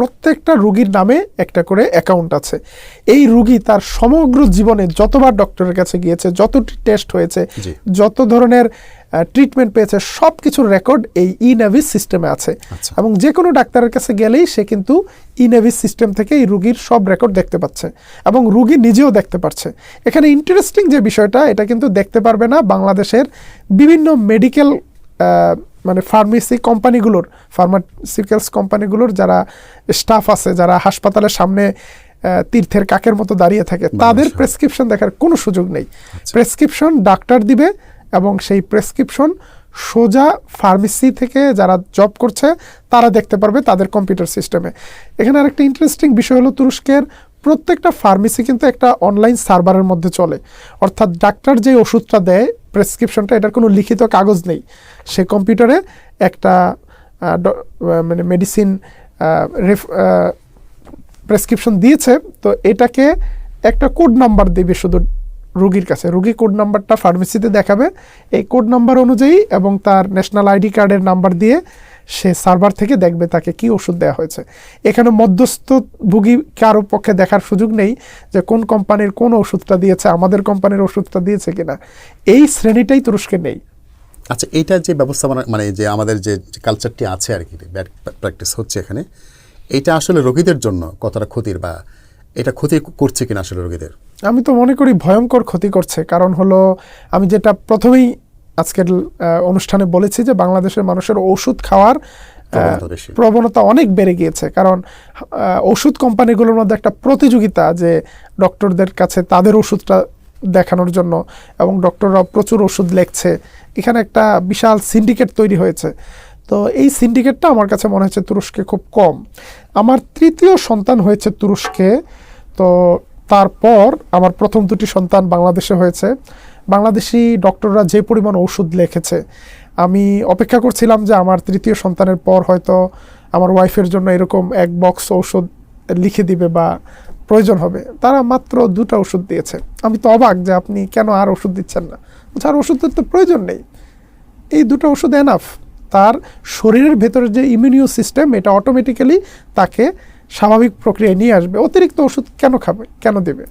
প্রত্যেকটা রুগীর নামে একটা করে অ্যাকাউন্ট আছে। এই রুগী তার সমগ্র জীবনে যতবার ডক্টরের কাছে গিয়েছে যতটি টেস্ট হয়েছে যত ধরনের ট্রিটমেন্ট পেয়েছে সব কিছুর রেকর্ড এই ই নাভিস সিস্টেমে আছে। আচ্ছা। এবং যে কোনো ডাক্তারের কাছে গেলেই সে কিন্তু ই নাভিস সিস্টেম থেকে এই রুগীর সব রেকর্ড দেখতে পাচ্ছে এবং রুগী নিজেও দেখতে পাচ্ছে এখানে ইন্টারেস্টিং যে বিষয়টা এটা কিন্তু দেখতে পারবে না বাংলাদেশের বিভিন্ন মেডিকেল মানে ফার্মেসি কোম্পানিগুলোর ফার্মাসিউটিক্যালস কোম্পানিগুলোর যারা স্টাফ আছে যারা হাসপাতালের সামনে তীর্থের কাকের মতো দাঁড়িয়ে থাকে তাদের প্রেসক্রিপশন দেখার কোনো সুযোগ নেই। প্রেসক্রিপশন ডাক্তার দিবে এবং সেই প্রেসক্রিপশন সোজা ফার্মেসি থেকে যারা জব করছে তারা দেখতে পারবে তাদের কম্পিউটার সিস্টেমে এখানে আরেকটা ইন্টারেস্টিং বিষয় হলো তুরস্কের প্রত্যেকটা ফার্মেসি কিন্তু একটা অনলাইন সার্ভারের মধ্যে চলে। অর্থাৎ ডাক্তার যে ওষুধটা দেয় প্রেসক্রিপশনটা, এটার কোনো লিখিত কাগজ নেই। সে কম্পিউটারে একটা মানে মেডিসিন প্রেসক্রিপশন দিয়েছে। তো এটাকে একটা কোড নাম্বার দেবে শুধু রুগীর কাছে। রুগী কোড নাম্বারটা ফার্মেসিতে দেখাবে। এই কোড নাম্বার অনুযায়ী এবং তার ন্যাশনাল আইডি কার্ডের নাম্বার দিয়ে সে সার্ভার থেকে দেখবে তাকে কি ওষুধ দেওয়া হয়েছে। এখানে মধ্যস্থ ভুগী কারও পক্ষে দেখার সুযোগ নেই যে কোন কোম্পানির কোন ওষুধটা দিয়েছে আমাদের কোম্পানির ওষুধটা দিয়েছে কিনা। এই শ্রেণীটাই তুরস্কে নেই। আচ্ছা এইটা যে ব্যবস্থাপনা মানে যে আমাদের যে কালচারটি আছে আর কি ব্যাড প্র্যাকটিস হচ্ছে এখানে এইটা আসলে রোগীদের জন্য কতটা ক্ষতির বা এটা ক্ষতি করছে কিনা আসলে রোগীদের? আমি তো মনে করি ভয়ঙ্কর ক্ষতি করছে। কারণ হলো আমি যেটা প্রথমেই আজকের অনুষ্ঠানে বলেছি যে বাংলাদেশের মানুষের ওষুধ খাওয়ার প্রবণতা অনেক বেড়ে গিয়েছে। কারণ ওষুধ কোম্পানিগুলোর মধ্যে একটা প্রতিযোগিতা যে ডক্টরদের কাছে তাদের ওষুধটা দেখানোর জন্য এবং ডক্টররা প্রচুর ওষুধ লেখছে। এখানে একটা বিশাল সিন্ডিকেট তৈরি হয়েছে। তো এই সিন্ডিকেটটা আমার কাছে মনে হচ্ছে তুরস্কে খুব কম। আমার তৃতীয় সন্তান হয়েছে তুরস্কে। তো তারপর আমার প্রথম দুটি সন্তান বাংলাদেশে হয়েছে। বাংলাদেশি ডক্টররা যে পরিমাণ ওষুধ লিখেছে, আমি অপেক্ষা করছিলাম যে আমার তৃতীয় সন্তানের পর হয়তো আমার ওয়াইফের জন্য এরকম এক বক্স ঔষধ লিখে দিবে বা প্রয়োজন হবে। তারা মাত্র দুটো ওষুধ দিয়েছে। আমি তো অবাক যে আপনি কেন আর ওষুধ দিচ্ছেন না? আর ওষুধের তো প্রয়োজন নেই। এই দুটো ওষুধ এনাফ তার শরীরের ভেতরে যে ইমিউনিও সিস্টেম এটা অটোমেটিক্যালি তাকে স্বাভাবিক প্রক্রিয়ায় নিয়ে আসবে। অতিরিক্ত ওষুধ কেন খাবে? কেন দেবে?